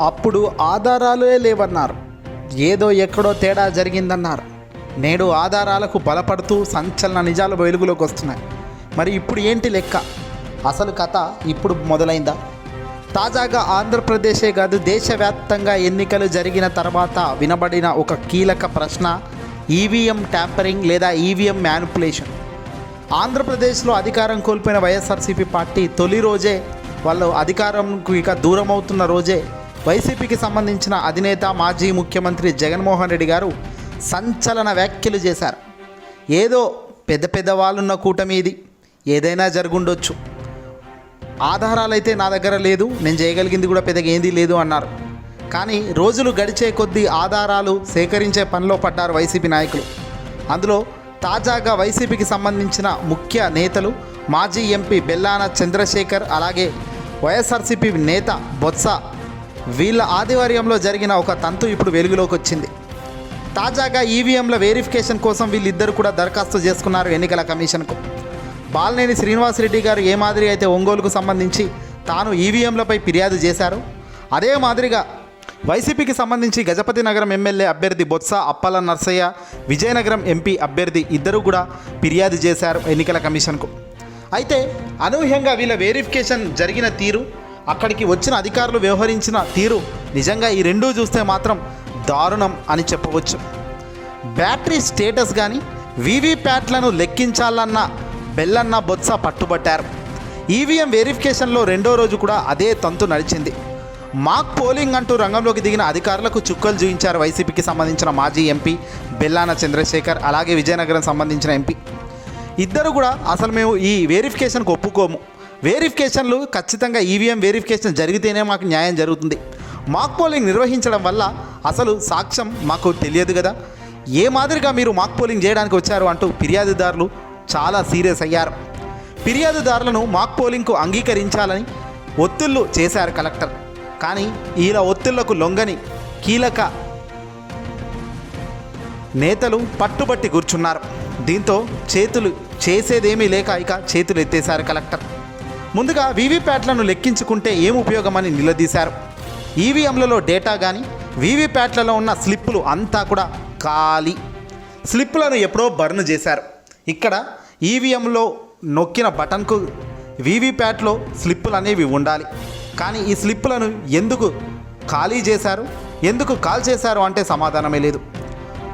అప్పుడు ఆధారాలే లేవన్నారు. ఏదో ఎక్కడో తేడా జరిగిందన్నారు. నేడు ఆధారాలకు బలపడుతూ సంచలన నిజాలు వెలుగులోకి వస్తున్నాయి. మరి ఇప్పుడు ఏంటి లెక్క? అసలు కథ ఇప్పుడు మొదలైందా? తాజాగా ఆంధ్రప్రదేశే కాదు దేశవ్యాప్తంగా ఎన్నికలు జరిగిన తర్వాత వినబడిన ఒక కీలక ప్రశ్న ఈవీఎం ట్యాంపరింగ్ లేదా ఈవీఎం మ్యానిపులేషన్ ఆంధ్రప్రదేశ్లో అధికారం కోల్పోయిన వైఎస్ఆర్సీపీ పార్టీ తొలి రోజే వాళ్ళు అధికారంకు ఇక దూరం అవుతున్న రోజే వైసీపీకి సంబంధించిన అధినేత మాజీ ముఖ్యమంత్రి జగన్మోహన్ రెడ్డి గారు సంచలన వ్యాఖ్యలు చేశారు. ఏదో పెద్ద పెద్ద వాళ్ళున్న కూటమి ఇది. ఏదైనా జరుగుండొచ్చు. ఆధారాలైతే నా దగ్గర లేదు. నేను చేయగలిగింది కూడా పెద్దగా ఏంది లేదు అన్నారు. కానీ రోజులు గడిచే కొద్దీ ఆధారాలు సేకరించే పనిలో పడ్డారు వైసీపీ నాయకులు. అందులో తాజాగా వైసీపీకి సంబంధించిన ముఖ్య నేతలు మాజీ ఎంపీ బెల్లాన చంద్రశేఖర్ అలాగే వైఎస్ఆర్సీపీ నేత బొత్స వీళ్ళ ఆధ్వర్యంలో జరిగిన ఒక తంతు ఇప్పుడు వెలుగులోకి వచ్చింది. తాజాగా ఈవీఎంల వెరిఫికేషన్ కోసం వీళ్ళిద్దరు కూడా దరఖాస్తు చేసుకున్నారు ఎన్నికల కమిషన్కు. బాలనేని శ్రీనివాసరెడ్డి గారు ఏ మాదిరి అయితే ఒంగోలుకు సంబంధించి తాను ఈవీఎంలపై ఫిర్యాదు చేశారు అదే మాదిరిగా వైసీపీకి సంబంధించి గజపతి నగరం ఎమ్మెల్యే అభ్యర్థి బొత్స అప్పల నర్సయ్య విజయనగరం ఎంపీ అభ్యర్థి ఇద్దరు కూడా ఫిర్యాదు చేశారు ఎన్నికల కమిషన్కు. అయితే అనూహ్యంగా వీళ్ళ వెరిఫికేషన్ జరిగిన తీరు అక్కడికి వచ్చిన అధికారులు వ్యవహరించిన తీరు నిజంగా ఈ రెండూ చూస్తే మాత్రం దారుణం అని చెప్పవచ్చు. బ్యాటరీ స్టేటస్ కానీ వీవీప్యాట్లను లెక్కించాలన్న బెల్లన్న బొత్స పట్టుబట్టారు. ఈవీఎం వెరిఫికేషన్లో రెండో రోజు కూడా అదే తంతు నడిచింది. మాక్ పోలింగ్ అంటూ రంగంలోకి దిగిన అధికారులకు చుక్కలు చూపించారు వైసీపీకి సంబంధించిన మాజీ ఎంపీ బెల్లాన చంద్రశేఖర్ అలాగే విజయనగరం సంబంధించిన ఎంపీ. ఇద్దరు కూడా అసలు మేము ఈ వెరిఫికేషన్కి ఒప్పుకోము. వెరిఫికేషన్లు ఖచ్చితంగా ఈవీఎం వెరిఫికేషన్ జరిగితేనే మాకు న్యాయం జరుగుతుంది. మాక్ పోలింగ్ నిర్వహించడం వల్ల అసలు సాక్ష్యం మాకు తెలియదు కదా. ఏ మాదిరిగా మీరు మాక్ పోలింగ్ చేయడానికి వచ్చారు అంటూ ఫిర్యాదుదారులు చాలా సీరియస్ అయ్యారు. ఫిర్యాదుదారులను మాక్ పోలింగ్కు అంగీకరించాలని ఒత్తిళ్ళు చేశారు కలెక్టర్. కానీ ఇలా ఒత్తిళ్ళకు లొంగని కీలక నేతలు పట్టుబట్టి కూర్చున్నారు. దీంతో చేతులు చేసేదేమీ లేక ఇక చేతులు ఎత్తేశారు కలెక్టర్. ముందుగా వీవీప్యాట్లను లెక్కించుకుంటే ఏం ఉపయోగమని నిలదీశారు. ఈవీఎంలలో డేటా కానీ వీవీప్యాట్లలో ఉన్న స్లిప్పులు అంతా కూడా ఖాళీ. స్లిప్పులను ఎప్పుడో బర్న్ చేశారు. ఇక్కడ ఈవీఎంలో నొక్కిన బటన్కు వీవీప్యాట్లో స్లిప్పులు అనేవి ఉండాలి. కానీ ఈ స్లిప్పులను ఎందుకు ఖాళీ చేశారు? ఎందుకు కాల్ చేశారు అంటే సమాధానమే లేదు.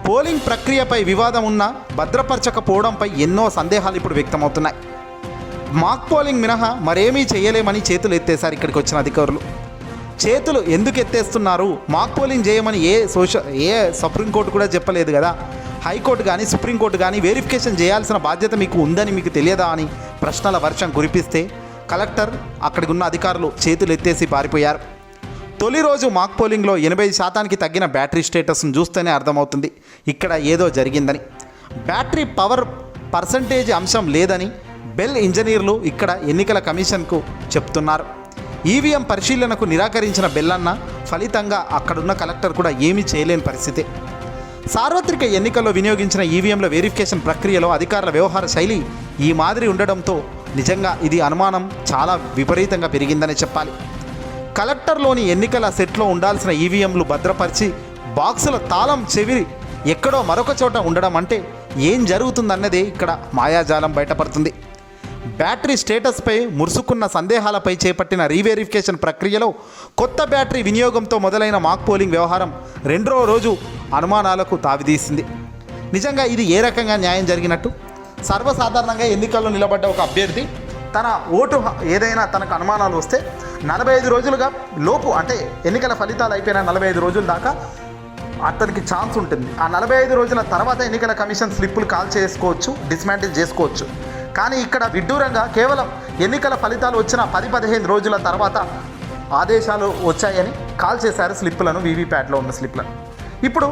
పోలింగ్ ప్రక్రియపై వివాదం ఉన్నా భద్రపరచకపోవడంపై ఎన్నో సందేహాలు ఇప్పుడు వ్యక్తమవుతున్నాయి. మాక్ పోలింగ్ మినహా మరేమీ చేయలేమని చేతులు ఎత్తేశారు ఇక్కడికి వచ్చిన అధికారులు. చేతులు ఎందుకు ఎత్తేస్తున్నారు? మాక్ పోలింగ్ చేయమని ఏ సోషల్ ఏ సుప్రీంకోర్టు కూడా చెప్పలేదు కదా? హైకోర్టు కానీ సుప్రీంకోర్టు కానీ వెరిఫికేషన్ చేయాల్సిన బాధ్యత మీకు ఉందని మీకు తెలియదా అని ప్రశ్నల వర్షం కురిపిస్తే కలెక్టర్ అక్కడికి ఉన్న అధికారులు చేతులు ఎత్తేసి పారిపోయారు. తొలి రోజు మాక్ పోలింగ్లో ఎనభై శాతానికి తగ్గిన బ్యాటరీ స్టేటస్ను చూస్తేనే అర్థమవుతుంది ఇక్కడ ఏదో జరిగిందని. బ్యాటరీ పవర్ పర్సంటేజ్ అంశం లేదని బెల్ ఇంజనీర్లు ఇక్కడ ఎన్నికల కమిషన్కు చెప్తున్నారు. ఈవీఎం పరిశీలనకు నిరాకరించిన బెల్లన్న ఫలితంగా అక్కడున్న కలెక్టర్ కూడా ఏమీ చేయలేని పరిస్థితి. సార్వత్రిక ఎన్నికల్లో వినియోగించిన ఈవీఎంల వెరిఫికేషన్ ప్రక్రియలో అధికారుల వ్యవహార శైలి ఈ మాదిరి ఉండడంతో నిజంగా ఇది అనుమానం చాలా విపరీతంగా పెరిగిందనే చెప్పాలి. కలెక్టర్లోని ఎన్నికల సెట్లో ఉండాల్సిన ఈవీఎంలు భద్రపరిచి బాక్సుల తాళం చెవిరి ఎక్కడో మరొక చోట ఉండడం అంటే ఏం జరుగుతుందన్నదే ఇక్కడ మాయాజాలం బయటపడుతుంది. బ్యాటరీ స్టేటస్పై మురుసుకున్న సందేహాలపై చేపట్టిన రీవెరిఫికేషన్ ప్రక్రియలో కొత్త బ్యాటరీ వినియోగంతో మొదలైన మాక్ పోలింగ్ వ్యవహారం రెండో రోజు అనుమానాలకు తావిదీసింది. నిజంగా ఇది ఏ రకంగా న్యాయం జరిగినట్టు? సర్వసాధారణంగా ఎన్నికల్లో నిలబడ్డ ఒక అభ్యర్థి తన ఓటు ఏదైనా తనకు అనుమానాలు వస్తే నలభై ఐదు రోజులుగా లోపు అంటే ఎన్నికల ఫలితాలు అయిపోయిన నలభై ఐదు రోజుల దాకా అతనికి ఛాన్స్ ఉంటుంది. ఆ నలభై ఐదు రోజుల తర్వాత ఎన్నికల కమిషన్ స్లిప్పులు కాల్ చేసుకోవచ్చు డిస్మాంటిల్ చేసుకోవచ్చు. కానీ ఇక్కడ విడ్డూరంగా కేవలం ఎన్నికల ఫలితాలు వచ్చిన పది పదిహేను రోజుల తర్వాత ఆదేశాలు వచ్చాయని కాల్ చేశారు స్లిప్పులను వీవీప్యాట్లో ఉన్న స్లిప్లను. ఇప్పుడు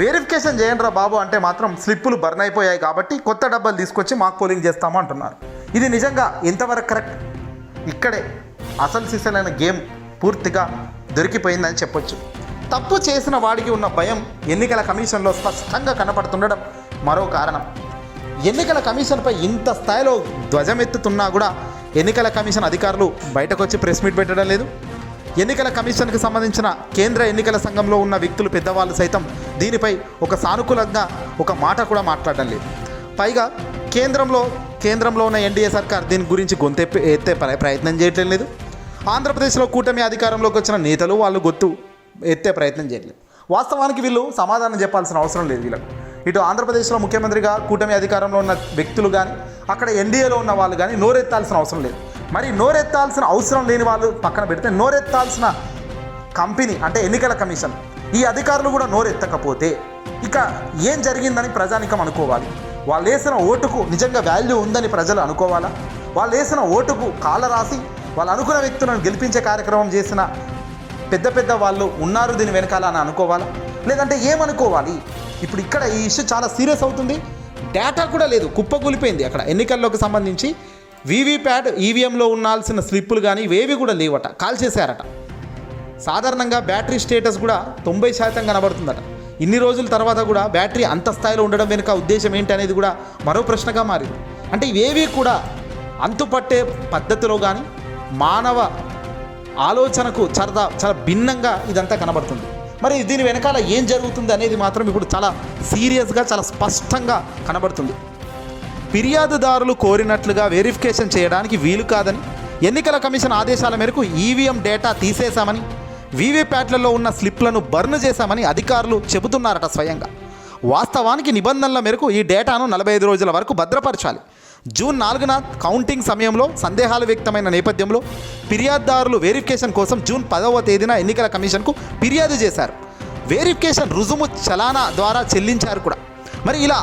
వెరిఫికేషన్ చేయండి రా బాబు అంటే మాత్రం స్లిప్పులు బర్న్ అయిపోయాయి కాబట్టి కొత్త డబ్బాలు తీసుకొచ్చి మాకు పోలింగ్ చేస్తాము అంటున్నారు. ఇది నిజంగా ఎంతవరకు కరెక్ట్? ఇక్కడే అసలు సిసలైన గేమ్ పూర్తిగా దొరికిపోయిందని చెప్పొచ్చు. తప్పు చేసిన వాడికి ఉన్న భయం ఎన్నికల కమిషన్లో స్పష్టంగా కనపడుతుండడం మరో కారణం. ఎన్నికల కమిషన్పై ఇంత స్థాయిలో ధ్వజమెత్తుతున్నా కూడా ఎన్నికల కమిషన్ అధికారులు బయటకు వచ్చి ప్రెస్ మీట్ పెట్టడం లేదు. ఎన్నికల కమిషన్కి సంబంధించిన కేంద్ర ఎన్నికల సంఘంలో ఉన్న వ్యక్తులు పెద్దవాళ్ళు సైతం దీనిపై ఒక సానుకూలంగా ఒక మాట కూడా మాట్లాడడం లేదు. పైగా కేంద్రంలో కేంద్రంలో ఉన్న ఎన్డీఏ సర్కార్ దీని గురించి గొంతెప్పి ఎత్తే ప్రయత్నం చేయట్లేదు. లేదు ఆంధ్రప్రదేశ్లో కూటమి అధికారంలోకి వచ్చిన నేతలు వాళ్ళు గొత్తు ఎత్తే ప్రయత్నం చేయట్లేదు. వాస్తవానికి వీళ్ళు సమాధానం చెప్పాల్సిన అవసరం లేదు వీళ్ళకు. ఇటు ఆంధ్రప్రదేశ్లో ముఖ్యమంత్రిగా కూటమి అధికారంలో ఉన్న వ్యక్తులు కానీ అక్కడ ఎన్డీఏలో ఉన్న వాళ్ళు కానీ నోరెత్తాల్సిన అవసరం లేదు. మరి నోరెత్తాల్సిన అవసరం లేని వాళ్ళు పక్కన పెడితే నోరెత్తాల్సిన కంపెనీ అంటే ఎన్నికల కమిషన్ ఈ అధికారులు కూడా నోరెత్తకపోతే ఇక ఏం జరిగిందని ప్రజానికం అనుకోవాలి. వాళ్ళు వేసిన ఓటుకు నిజంగా వాల్యూ ఉందని ప్రజలు అనుకోవాలా? వాళ్ళు వేసిన ఓటుకు కాళ్ళ రాసి వాళ్ళు అనుకున్న వ్యక్తులను గెలిపించే కార్యక్రమం చేసిన పెద్ద పెద్ద వాళ్ళు ఉన్నారు దీని వెనకాల అని అనుకోవాలా? లేదంటే ఏమనుకోవాలి? ఇప్పుడు ఇక్కడ ఈ ఇష్యూ చాలా సీరియస్ అవుతుంది. డేటా కూడా లేదు కుప్పకూలిపోయింది అక్కడ. ఎన్నికల్లోకి సంబంధించి వీవీప్యాట్ ఈవీఎంలో ఉండాల్సిన స్లిప్పులు కానీ ఇవేవి కూడా లేవట కాల్ చేశారట సాధారణంగా బ్యాటరీ స్టేటస్ కూడా తొంభై శాతం కనబడుతుందట. ఇన్ని రోజుల తర్వాత కూడా బ్యాటరీ అంత స్థాయిలో ఉండడం వెనుక ఉద్దేశం ఏంటి అనేది కూడా మరో ప్రశ్నగా మారింది. అంటే ఇవేవి కూడా అంతుపట్టే పద్ధతిలో కానీ మానవ ఆలోచనకు చాలా చాలా భిన్నంగా ఇదంతా కనబడుతుంది. మరి దీని వెనకాల ఏం జరుగుతుంది అనేది మాత్రం ఇప్పుడు చాలా సీరియస్గా చాలా స్పష్టంగా కనబడుతుంది. ఫిర్యాదుదారులు కోరినట్లుగా వెరిఫికేషన్ చేయడానికి వీలు కాదని ఎన్నికల కమిషన్ ఆదేశాల మేరకు ఈవీఎం డేటా తీసేశామని వీవీప్యాట్లలో ఉన్న స్లిప్లను బర్న్ చేశామని అధికారులు చెబుతున్నారట స్వయంగా. వాస్తవానికి నిబంధనల మేరకు ఈ డేటాను నలభై ఐదు రోజుల వరకు భద్రపరచాలి. జూన్ నాలుగున కౌంటింగ్ సమయంలో సందేహాలు వ్యక్తమైన నేపథ్యంలో ఫిర్యాదుదారులు వెరిఫికేషన్ కోసం జూన్ పదవ తేదీన ఎన్నికల కమిషన్కు ఫిర్యాదు చేశారు. వెరిఫికేషన్ రుజుము చలానా ద్వారా చెల్లించారు కూడా. మరి ఇలా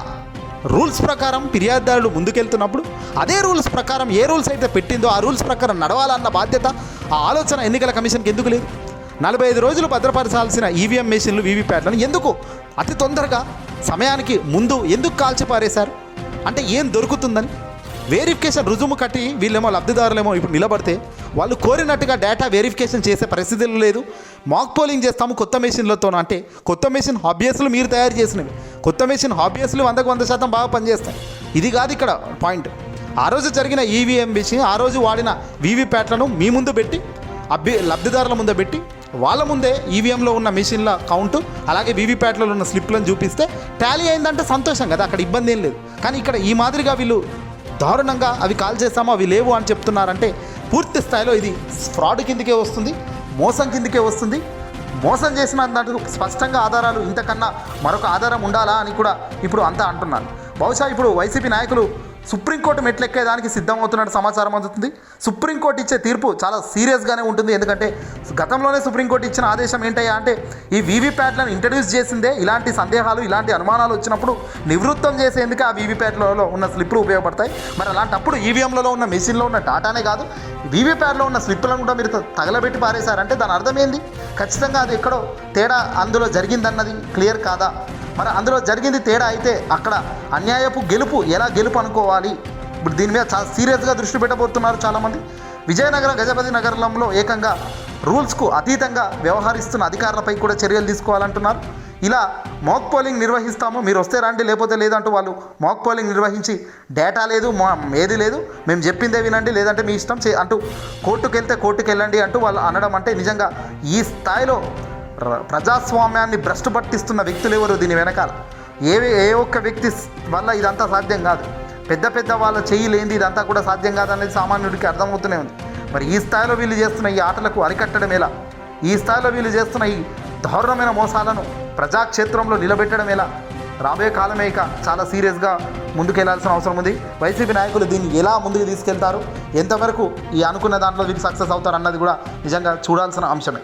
రూల్స్ ప్రకారం ఫిర్యాదుదారులు ముందుకెళ్తున్నప్పుడు అదే రూల్స్ ప్రకారం ఏ రూల్స్ అయితే పెట్టిందో ఆ రూల్స్ ప్రకారం నడవాలన్న బాధ్యత ఆ ఆలోచన ఎన్నికల కమిషన్కి ఎందుకు లేదు? నలభై ఐదు రోజులు భద్రపరచాల్సిన ఈవీఎం మెషిన్లు వీవీప్యాట్లను ఎందుకు అతి తొందరగా సమయానికి ముందు ఎందుకు కాల్చి పారేశారు అంటే ఏం దొరుకుతుందని? వెరిఫికేషన్ రుజుము కట్టి వీళ్ళేమో లబ్ధిదారులేమో ఇప్పుడు నిలబడితే వాళ్ళు కోరినట్టుగా డేటా వెరిఫికేషన్ చేసే పరిస్థితులు లేదు. మాక్ పోలింగ్ చేస్తాము కొత్త మెషిన్లతో అంటే కొత్త మెషిన్ హాబియస్లు మీరు తయారు చేసినవి. కొత్త మెషిన్ హాబియస్లు వందకు వంద శాతం బాగా పనిచేస్తాయి. ఇది కాదు ఇక్కడ పాయింట్ ఆ రోజు జరిగిన ఈవీఎం విషయం ఆ రోజు వాడిన వీవీప్యాట్లను మీ ముందు పెట్టి అభ్య లబ్ధిదారుల ముందు పెట్టి వాళ్ళ ముందే ఈవీఎంలో ఉన్న మెషిన్ల కౌంటు అలాగే వీవీప్యాట్లలో ఉన్న స్లిప్లను చూపిస్తే టాలీ అయిందంటే సంతోషం కదా అక్కడ ఇబ్బంది ఏం లేదు. కానీ ఇక్కడ ఈ మాదిరిగా వీళ్ళు దారుణంగా అవి కాల్ చేస్తామో అవి లేవు అని చెప్తున్నారంటే పూర్తి స్థాయిలో ఇది ఫ్రాడ్ కిందకే వస్తుంది మోసం కిందకే వస్తుంది. మోసం చేసిన దాంట్లో స్పష్టంగా ఆధారాలు ఇంతకన్నా మరొక ఆధారం ఉండాలా అని కూడా ఇప్పుడు అంతా అంటున్నారు. బహుశా ఇప్పుడు వైసీపీ నాయకులు సుప్రీంకోర్టు మెట్లెక్కేదానికి సిద్ధమవుతున్నట్టు సమాచారం అందుతుంది. సుప్రీంకోర్టు ఇచ్చే తీర్పు చాలా సీరియస్గానే ఉంటుంది. ఎందుకంటే గతంలోనే సుప్రీంకోర్టు ఇచ్చిన ఆదేశం ఏంటయ్యా అంటే ఈ వీవీప్యాట్లను ఇంట్రడ్యూస్ చేసిందే ఇలాంటి సందేహాలు ఇలాంటి అనుమానాలు వచ్చినప్పుడు నివృత్తం చేసేందుకు ఆ వీవీప్యాట్లలో ఉన్న స్లిప్లు ఉపయోగపడతాయి. మరి అలాంటప్పుడు ఈవీఎంలలో ఉన్న మెషిన్లో ఉన్న డాటానే కాదు వీవీప్యాట్లో ఉన్న స్లిప్లను కూడా మీరు తగలబెట్టి పారేశారంటే దాని అర్థం ఏంది? ఖచ్చితంగా అది ఎక్కడో తేడా అందులో జరిగిందన్నది క్లియర్ కాదా? మరి అందులో జరిగింది తేడా అయితే అక్కడ అన్యాయపు గెలుపు ఎలా గెలుపు అనుకోవాలి? ఇప్పుడు దీని మీద చాలా సీరియస్గా దృష్టి పెట్టబోతున్నారు చాలామంది. విజయనగరం గజపతి నగరంలో ఏకంగా రూల్స్కు అతీతంగా వ్యవహరిస్తున్న అధికారులపై కూడా చర్యలు తీసుకోవాలంటున్నారు. ఇలా మాక్ పోలింగ్ నిర్వహిస్తాము మీరు వస్తే రండి లేకపోతే లేదంటూ వాళ్ళు మాక్ పోలింగ్ నిర్వహించి డేటా లేదు మా ఏది లేదు మేము చెప్పిందే వినండి లేదంటే మీ ఇష్టం చే అంటూ కోర్టుకు వెళ్తే కోర్టుకు వెళ్ళండి అంటూ వాళ్ళు అనడం అంటే నిజంగా ఈ స్థాయిలో ప్రజాస్వామ్యాన్ని భ్రష్టు పట్టిస్తున్న వ్యక్తులు ఎవరు దీని వెనకాల? ఏ ఏ ఒక్క వ్యక్తి వల్ల ఇదంతా సాధ్యం కాదు. పెద్ద పెద్ద వాళ్ళ చెయ్యి లేనిది ఇదంతా కూడా సాధ్యం కాదనేది సామాన్యుడికి అర్థమవుతూనే ఉంది. మరి ఈ స్థాయిలో వీళ్ళు చేస్తున్న ఈ ఆటలకు అరికట్టడం ఎలా? ఈ స్థాయిలో వీళ్ళు చేస్తున్న ఈ దారుణమైన మోసాలను ప్రజాక్షేత్రంలో నిలబెట్టడం ఎలా? రాబోయే కాలమే ఇక చాలా సీరియస్గా ముందుకెళ్ళాల్సిన అవసరం ఉంది. వైసీపీ నాయకులు దీన్ని ఎలా ముందుకు తీసుకెళ్తారు? ఎంతవరకు ఈ అనుకున్న దాంట్లో వీళ్ళు సక్సెస్ అవుతారు అన్నది కూడా నిజంగా చూడాల్సిన అంశమే.